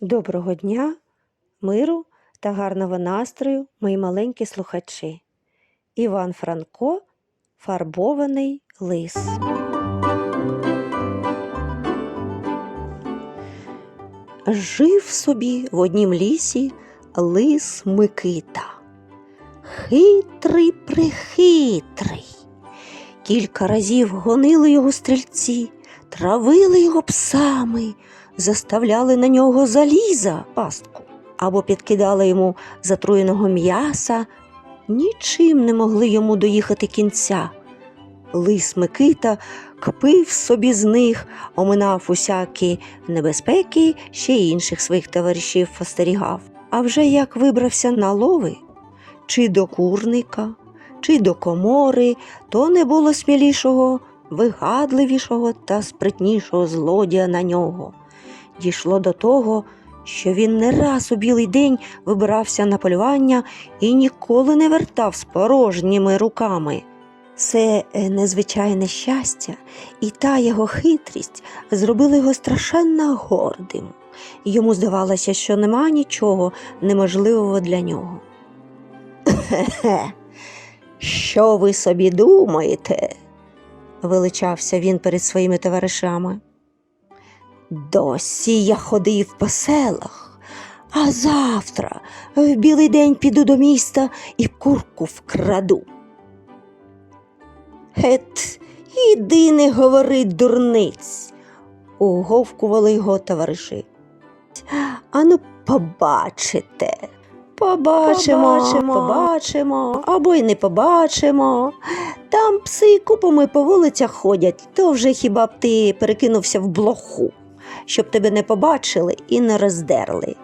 Доброго дня, миру та гарного настрою, мої маленькі слухачі. Іван Франко Фарбований лис. Жив собі в однім лісі лис Микита. Хитрий прихитрий. Кілька разів гонили його стрільці, травили його псами, заставляли на нього заліза пастку або підкидали йому затруєного м'яса, нічим не могли йому доїхати кінця. Лис Микита кпив собі з них, оминав усякі небезпеки, ще й інших своїх товаришів остерігав. А вже як вибрався на лови, чи до курника, чи до комори, то не було смілішого, вигадливішого та спритнішого злодія на нього. Дійшло до того, що він не раз у білий день вибирався на полювання і ніколи не вертав з порожніми руками. Це е, незвичайне щастя і та його хитрість зробили його страшенно гордим. Йому здавалося, що нема нічого неможливого для нього. Що ви собі думаєте? величався він перед своїми товаришами. Досі я ходив по селах, а завтра в білий день піду до міста і курку вкраду. Гет, іди не говори дурниць, уговкували його товариші. Ану, побачите. Побачимо, Побачимо. побачимо, або й не побачимо. Там пси купами по вулицях ходять, то вже хіба б ти перекинувся в блоху, щоб тебе не побачили і не роздерли.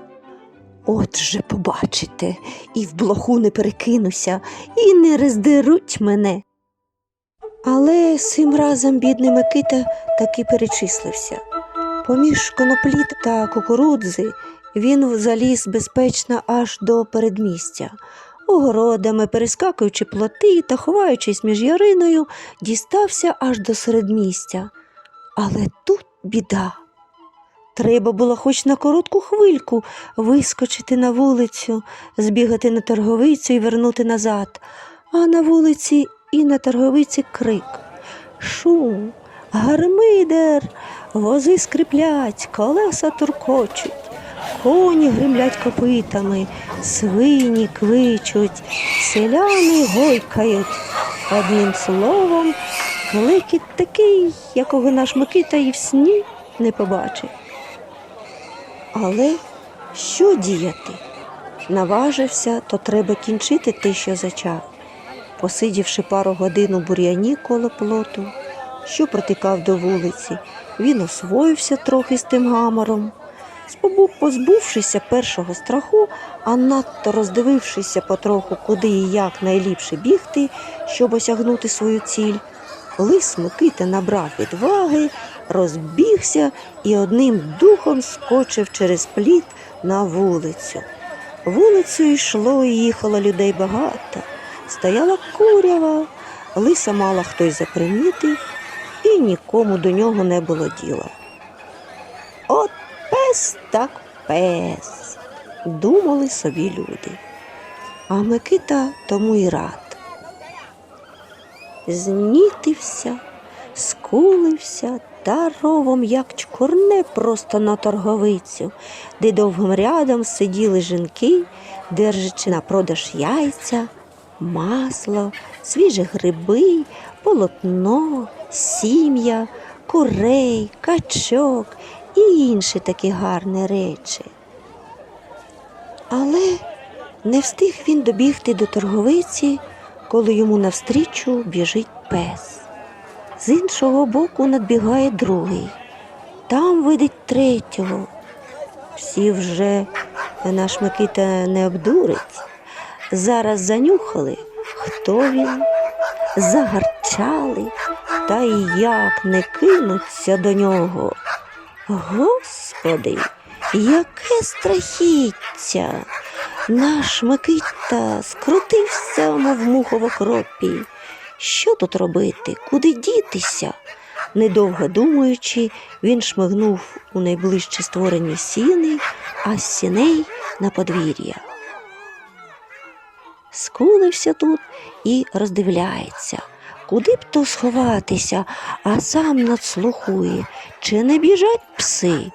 От же побачите, і в блоху не перекинуся, і не роздеруть мене. Але цим разом бідний Микита таки перечислився. Поміж конопліт та кукурудзи він заліз безпечно аж до передмістя. Огородами, перескакуючи плоти та ховаючись між яриною, дістався аж до середмістя. Але тут біда. Треба було хоч на коротку хвильку вискочити на вулицю, збігати на торговицю і вернути назад, а на вулиці і на торговиці крик. Шум, гармидер, вози скриплять, колеса туркочуть, коні гримлять копитами, свині квичуть, селяни гойкають. Одним словом, клекіт такий, якого наш Микита і в сні не побачив. Але що діяти? Наважився, то треба кінчити те, що зачав. Посидівши пару годин у бур'яні коло плоту, що протикав до вулиці, він освоївся трохи з тим гамором. Спобу- Позбувшися першого страху, а надто роздивившися потроху, куди і як найліпше бігти, щоб осягнути свою ціль, лис Микита набрав відваги, розбігся і одним духом скочив через пліт на вулицю. Вулицею йшло і їхало людей багато. Стояла курява, лиса мало хтось запримітив, і нікому до нього не було діла. От пес так пес, думали собі люди. А Микита тому й рад. Знітився, скулився та ровом, як чкурне просто на торговицю, де довгим рядом сиділи жінки, держачи на продаж яйця, масло, свіжі гриби, полотно, сім'я, курей, качок і інші такі гарні речі. Але не встиг він добігти до торговиці, коли йому навстрічу біжить пес. З іншого боку надбігає другий. Там видить третього. Всі вже наш Микита не обдурить. Зараз занюхали, хто він, загарчали, та як не кинуться до нього. Господи, яке страхіття! Наш Микита скрутився, мов муха в окропі. Що тут робити? Куди дітися? Недовго думаючи, він шмигнув у найближче створені сіни, а з сіней на подвір'я. Скулився тут і роздивляється, куди б то сховатися, а сам надслухує, чи не біжать пси.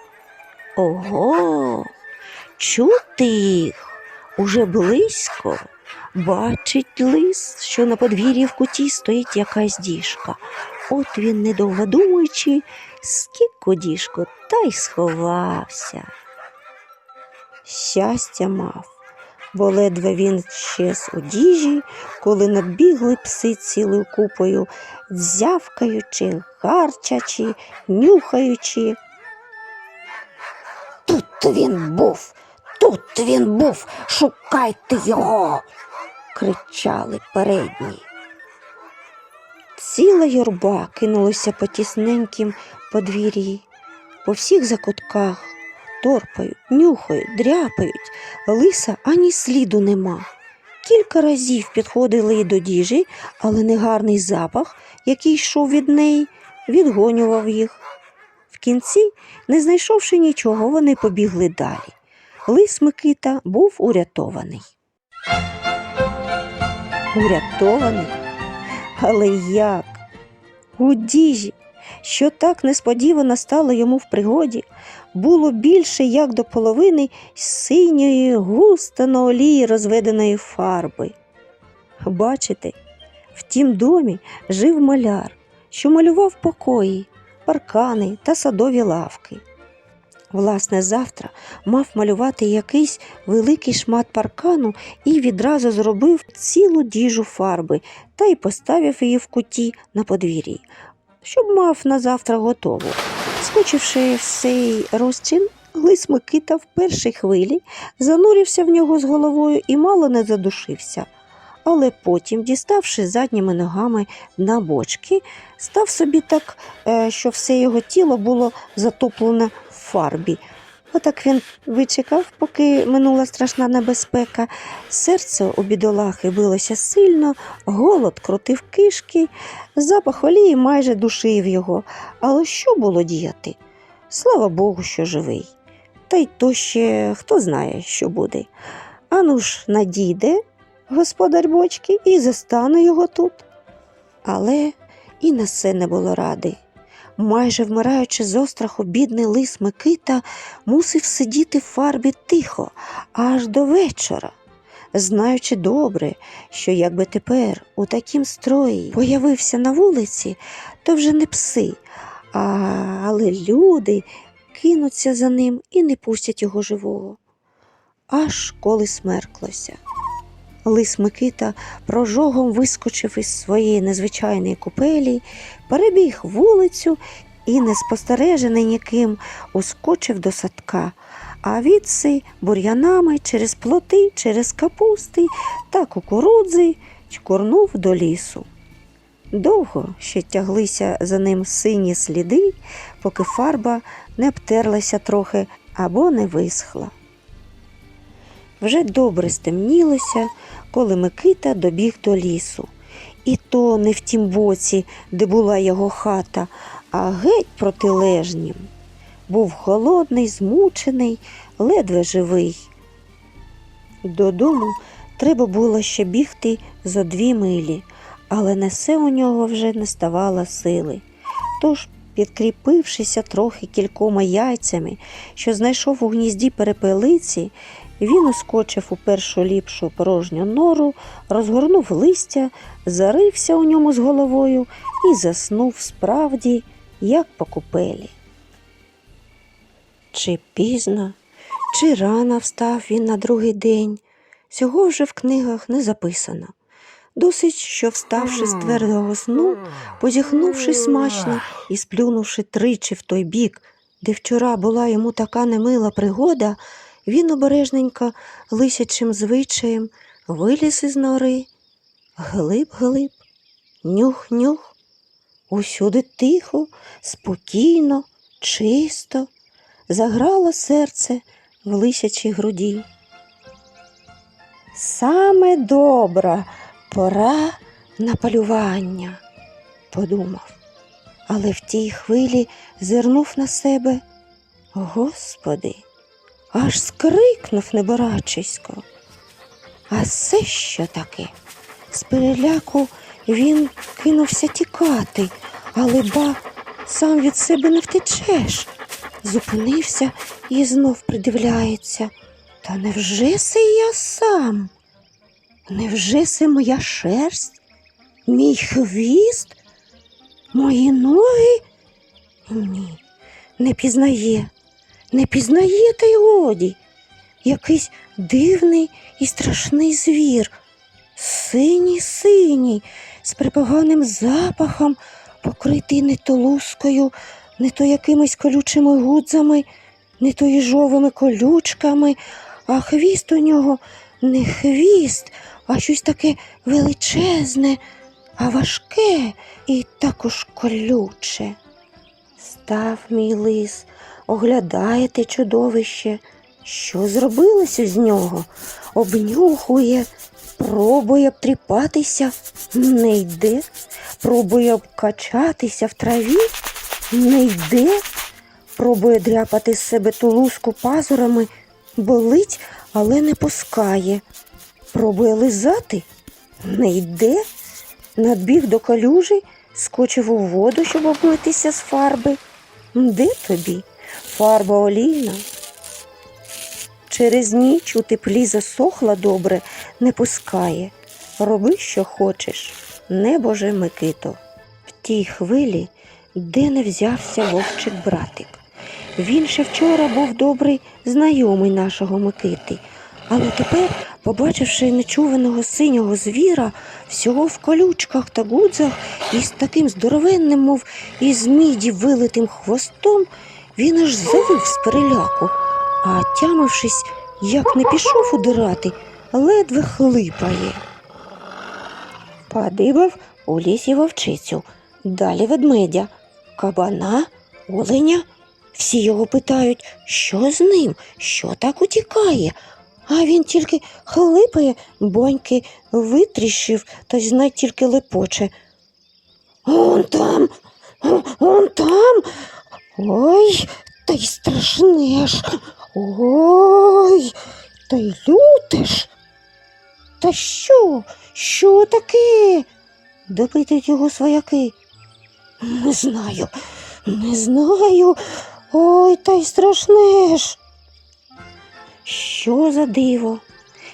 Ого, чути їх уже близько. Бачить лис, що на подвір'ї в куті стоїть якась діжка. От він, недовго думаючи, скік діжку та й сховався. Щастя мав, бо ледве він щез у діжі, коли набігли пси цілою купою, дзявкаючи, гарчачи, нюхаючи. Тут він був, тут він був, шукайте його. Кричали передні. Ціла юрба кинулася по тісненьким подвір'ї, по всіх закутках, торпають, нюхають, дряпають, лиса ані сліду нема. Кілька разів підходили й до діжі, але негарний запах, який йшов від неї, відгонював їх. В кінці, не знайшовши нічого, вони побігли далі. Лис Микита був урятований. Урятований? Але як? У діжі, що так несподівано стало йому в пригоді, було більше як до половини синьої, густо на олії розведеної фарби. Бачите, в тім домі жив маляр, що малював покої, паркани та садові лавки. Власне, завтра мав малювати якийсь великий шмат паркану і відразу зробив цілу діжу фарби та й поставив її в куті на подвір'ї, щоб мав на завтра готову. Скочивши цей розчин, лис Микита в першій хвилі занурився в нього з головою і мало не задушився. Але потім, діставши задніми ногами на бочки, став собі так, е, що все його тіло було затоплене фарбі. Отак він вичекав, поки минула страшна небезпека. Серце у бідолахи билося сильно, голод крутив кишки, запах олії майже душив його. Але що було діяти? Слава Богу, що живий. Та й то ще хто знає, що буде. Ану ж надійде господар бочки і застане його тут. Але і на це не було ради. Майже вмираючи з остраху, бідний лис Микита мусив сидіти в фарбі тихо аж до вечора, знаючи добре, що якби тепер у такім строї появився на вулиці, то вже не пси, а, але люди кинуться за ним і не пустять його живого. Аж коли смерклося. Лис Микита прожогом вискочив із своєї незвичайної купелі, перебіг вулицю і, не спостережений ніким, ускочив до садка, а відси бур'янами через плоти, через капусти та кукурудзи чкурнув до лісу. Довго ще тяглися за ним сині сліди, поки фарба не обтерлася трохи або не висхла. Вже добре стемнілося, коли Микита добіг до лісу. І то не в тім боці, де була його хата, а геть протилежнім. Був холодний, змучений, ледве живий. Додому треба було ще бігти зо дві милі, але несе у нього вже не ставало сили. Тож, підкріпившися трохи кількома яйцями, що знайшов у гнізді перепелиці, він ускочив у першу ліпшу порожню нору, розгорнув листя, зарився у ньому з головою і заснув справді, як по купелі. Чи пізно, чи рано встав він на другий день, цього вже в книгах не записано. Досить, що вставши з твердого сну, позіхнувши смачно і сплюнувши тричі в той бік, де вчора була йому така немила пригода, він обережненько лисячим звичаєм виліз із нори, глиб-глиб, нюх-нюх, усюди тихо, спокійно, чисто, заграло серце в лисячій груді. Саме добра пора на полювання, подумав. але в тій хвилі зирнув на себе. Господи, аж скрикнув неборачисько. А це що таке? З переляку він кинувся тікати, але ба сам від себе не втечеш. Зупинився і знов придивляється. Та невже це я сам? Невже це моя шерсть? Мій хвіст? Мої ноги? Ні, не пізнає, не пізнає та й годі. Якийсь дивний і страшний звір, синій синій, з припоганим запахом, покритий не то лускою, не то якимись колючими гудзами, не то їжовими колючками, а хвіст у нього не хвіст, а щось таке величезне, а важке і також колюче. Став мій лис, оглядає те чудовище, що зробилося з нього, обнюхує, пробує обтріпатися, не йде, пробує обкачатися в траві, не йде, пробує дряпати з себе ту луску пазурами, болить, але не пускає. Пробує лизати, не йде, надбіг до калюжі, скочив у воду, щоб обмитися з фарби. Де тобі? Фарба олійна. Через ніч у теплі засохла добре, не пускає. Роби, що хочеш, небоже Микито. В тій хвилі, де не взявся вовчик братик. Він ще вчора був добрий знайомий нашого Микити, але тепер, побачивши нечуваного синього звіра, всього в колючках та гудзах і з таким здоровенним, мов із міді вилитим хвостом, він аж завив з переляку, а тямившись, як не пішов удирати, ледве хлипає. Подибав у лісі вовчицю, далі ведмедя, кабана, оленя. Всі його питають, що з ним, що так утікає. А він тільки хлипає, боньки витріщив та знай тільки лепоче. Он там, он там. Ой, та й страшне ж. Ой, та й люте ж. Та що? Що таке? допитують його свояки. Не знаю, не знаю. Ой, та й страшне. Що за диво?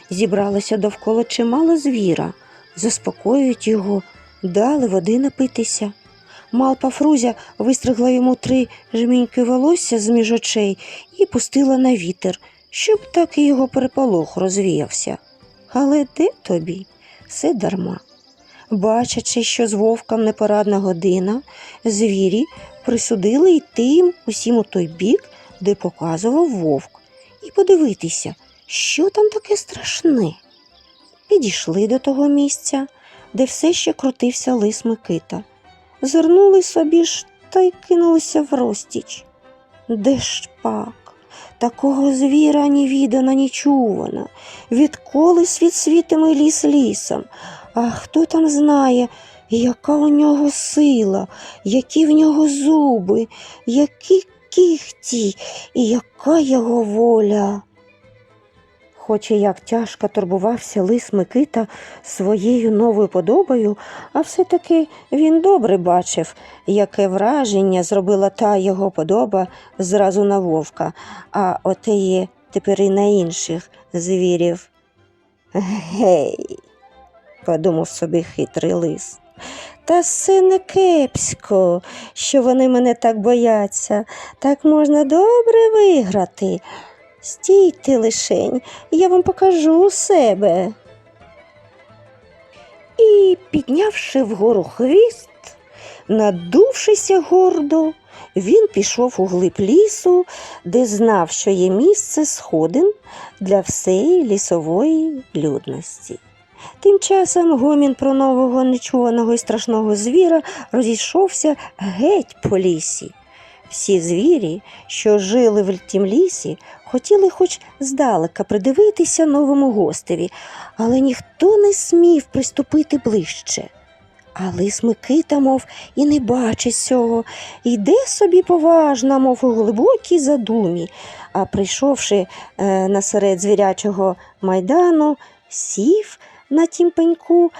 Зібралося довкола чимало звіра, заспокоюють його, дали води напитися. Малпа Фрузя вистригла йому три жміньки волосся з між очей і пустила на вітер, щоб так і його переполох розвіявся. Але де тобі? Все дарма. Бачачи, що з вовком непорадна година, звірі присудили йти їм усім у той бік, де показував вовк, і подивитися, що там таке страшне. Підійшли до того місця, де все ще крутився лис Микита. Зирнули собі ж та й кинулися в розтіч. Де ж пак? Такого звіра ні відана, ні чувана. Відколи світ світиме ліс лісом. А хто там знає, яка у нього сила, які в нього зуби, які кіхті і яка його воля. Хоч і як тяжко турбувався лис Микита своєю новою подобою, а все-таки він добре бачив, яке враження зробила та його подоба зразу на вовка, а отеє тепер і на інших звірів. Гей, подумав собі хитрий лис. Та все не кепсько, що вони мене так бояться, так можна добре виграти. Стійте лишень, я вам покажу себе. І, піднявши вгору хвіст, надувшися гордо, він пішов у глиб лісу, де знав, що є місце сходин для всієї лісової людності. Тим часом гомін про нового нечуваного і страшного звіра розійшовся геть по лісі. Всі звірі, що жили в тім лісі, хотіли хоч здалека придивитися новому гостеві, але ніхто не смів приступити ближче. А лис Микита, мов, і не бачить цього, йде собі поважно, мов у глибокій задумі. А прийшовши е, насеред звірячого майдану, сів на тім пеньку,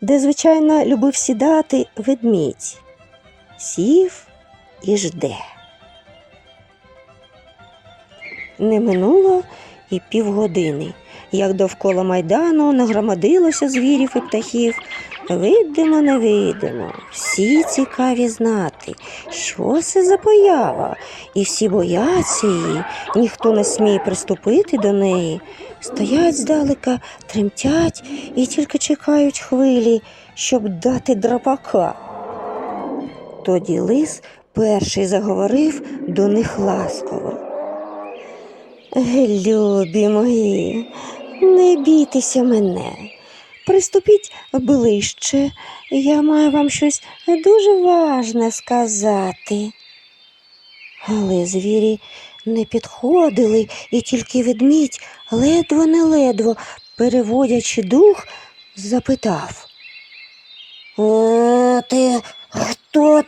де, звичайно, любив сідати ведмідь. Сів і жде. Не минуло і півгодини, як довкола майдану нагромадилося звірів і птахів. Видимо, невидимо, всі цікаві знати, що це за поява, і всі бояться її, ніхто не сміє приступити до неї. Стоять здалека, тремтять і тільки чекають хвилі, щоб дати драпака. Тоді лис перший заговорив до них ласково. Любі мої, не бійтеся мене. Приступіть ближче, я маю вам щось дуже важне сказати. Але звірі не підходили, і тільки ведмідь, ледве не ледве, переводячи дух, запитав. «Е, ти хто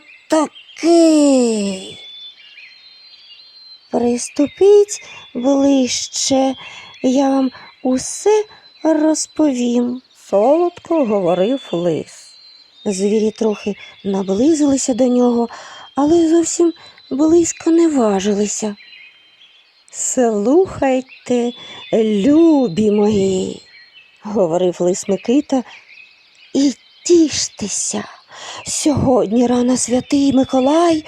такий? Приступіть ближче, я вам усе розповім, солодко говорив лис. Звірі трохи наблизилися до нього, але зовсім близько не важилися. Слухайте, любі мої, говорив лис Микита, і тіштеся. Сьогодні рано святий Миколай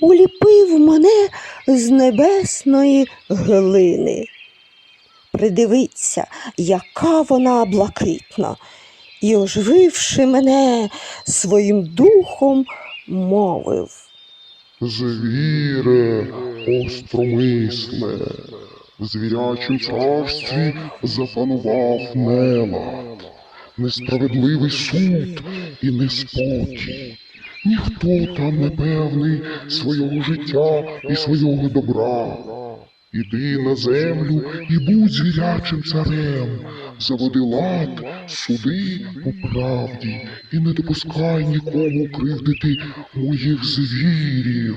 уліпив мене з небесної глини. Придивіться, яка вона блакитна, і, ожививши мене своїм духом, мовив. Звіре, остромисле, в звірячім царстві запанував нелад, несправедливий суд і неспокій. Ніхто там не певний свого життя і свого добра. Іди на землю і будь звірячим царем, заводи лад, суди у правді, і не допускай нікому кривдити моїх звірів.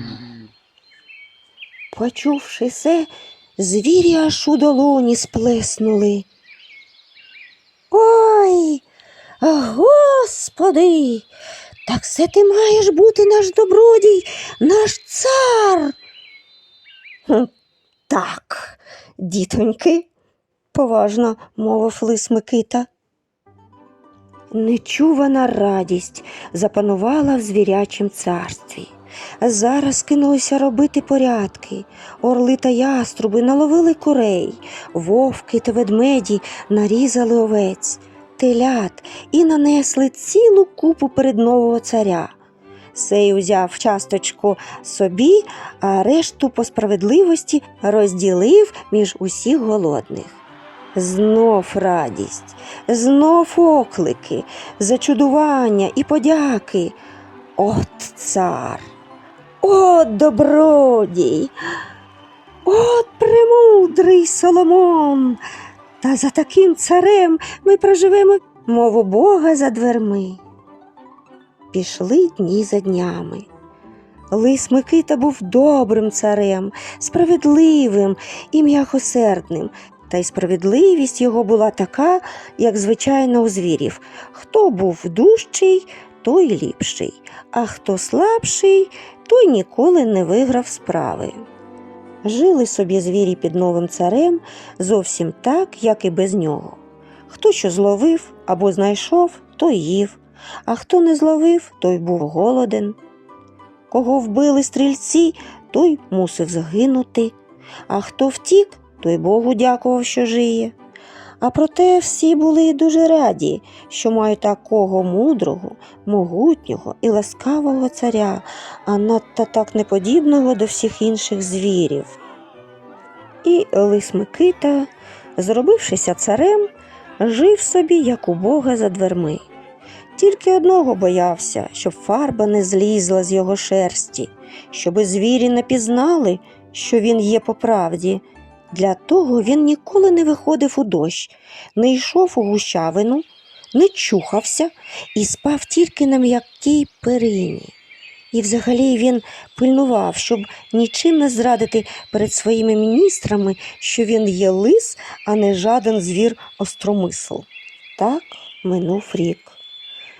Почувши це, звірі аж у долоні сплеснули. Ой, господи, так це ти маєш бути наш добродій, наш цар. Так, дітоньки, поважно мовив лис Микита. Нечувана радість запанувала в звірячім царстві. Зараз кинулися робити порядки. Орли та яструби наловили курей, вовки та ведмеді нарізали овець, телят і нанесли цілу купу перед нового царя. Сей узяв часточку собі, а решту по справедливості розділив між усіх голодних. Знов радість, знов оклики, зачудування і подяки. От цар, от добродій, от премудрий Соломон. Та за таким царем ми проживемо, мов у Бога за дверми. Пішли дні за днями. Лис Микита був добрим царем, справедливим і м'якосердним, та й справедливість його була така, як звичайно у звірів. Хто був дужчий, той ліпший, а хто слабший, той ніколи не виграв справи. Жили собі звірі під новим царем зовсім так, як і без нього. Хто що зловив або знайшов, той їв, а хто не зловив, той був голоден. Кого вбили стрільці, той мусив загинути, а хто втік, той Богу дякував, що жиє. А проте всі були дуже раді, що мають такого мудрого, могутнього і ласкавого царя, а надто так неподібного до всіх інших звірів. І лис Микита, зробившися царем, жив собі, як у Бога за дверми. Тільки одного боявся, щоб фарба не злізла з його шерсті, щоби звірі не пізнали, що він є по правді. Для того він ніколи не виходив у дощ, не йшов у гущавину, не чухався і спав тільки на м'якій перині. І взагалі він пильнував, щоб нічим не зрадити перед своїми міністрами, що він є лис, а не жаден звір остромисл. Так минув рік.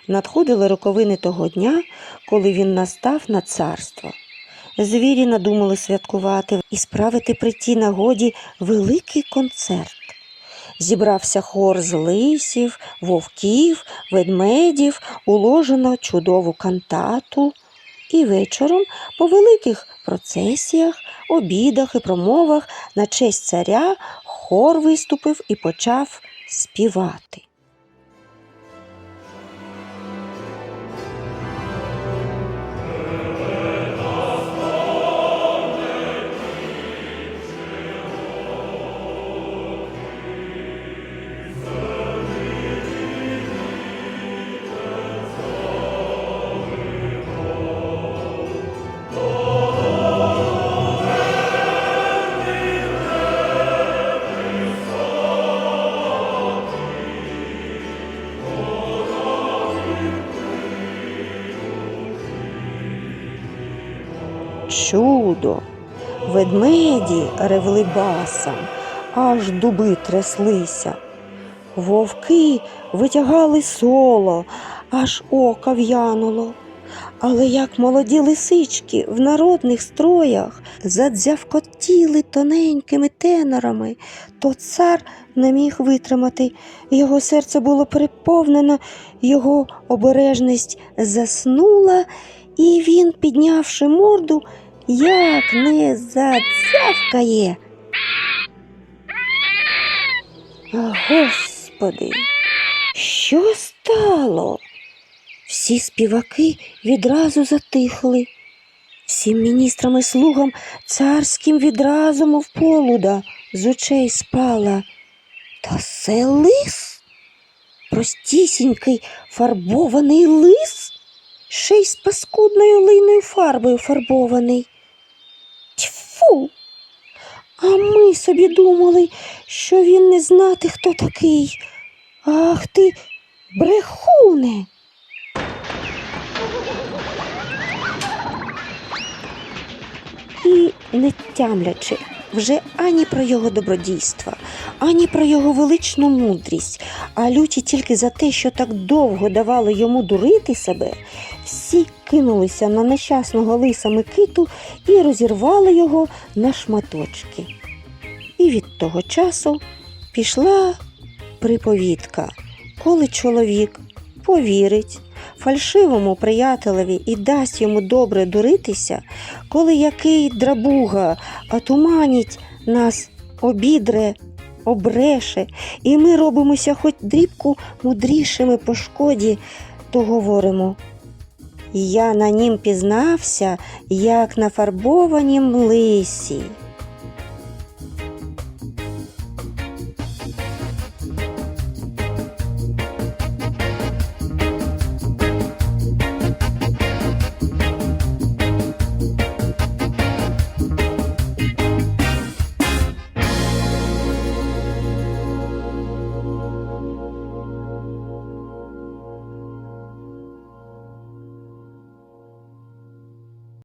Надходили роковини того дня, коли він настав на царство. Звірі надумали святкувати і справити при тій нагоді великий концерт. Зібрався хор з лисів, вовків, ведмедів, уложено чудову кантату. І вечором по великих процесіях, обідах і промовах на честь царя хор виступив і почав співати. Ведмеді ревли басом, аж дуби тряслися. Вовки витягали соло, аж ока в'януло. Але як молоді лисички в народних строях задзявкотіли тоненькими тенорами, то цар не міг витримати. Його серце було переповнено, його обережність заснула, і він, піднявши морду, як не зацявкає. Господи, що стало? Всі співаки відразу затихли. Всім міністрам і слугам царським відразу, мов полуда, з очей спала. Та це лис, простісінький фарбований лис, ще й з паскудною лийною фарбою фарбований. А ми собі думали, що він не знати, хто такий. Ах ти, брехуне! І не тямлячи вже ані про його добродійства, ані про його величну мудрість, а люті тільки за те, що так довго давали йому дурити себе, всі кинулися на нещасного лиса Микиту і розірвали його на шматочки. І від того часу пішла приповідка, коли чоловік повірить фальшивому приятелеві і дасть йому добре дуритися, коли який драбуга отуманить нас, обідре, обреше, і ми робимося хоч дрібку мудрішими по шкоді, то говоримо. Я на нім пізнався, як на фарбованім лисі.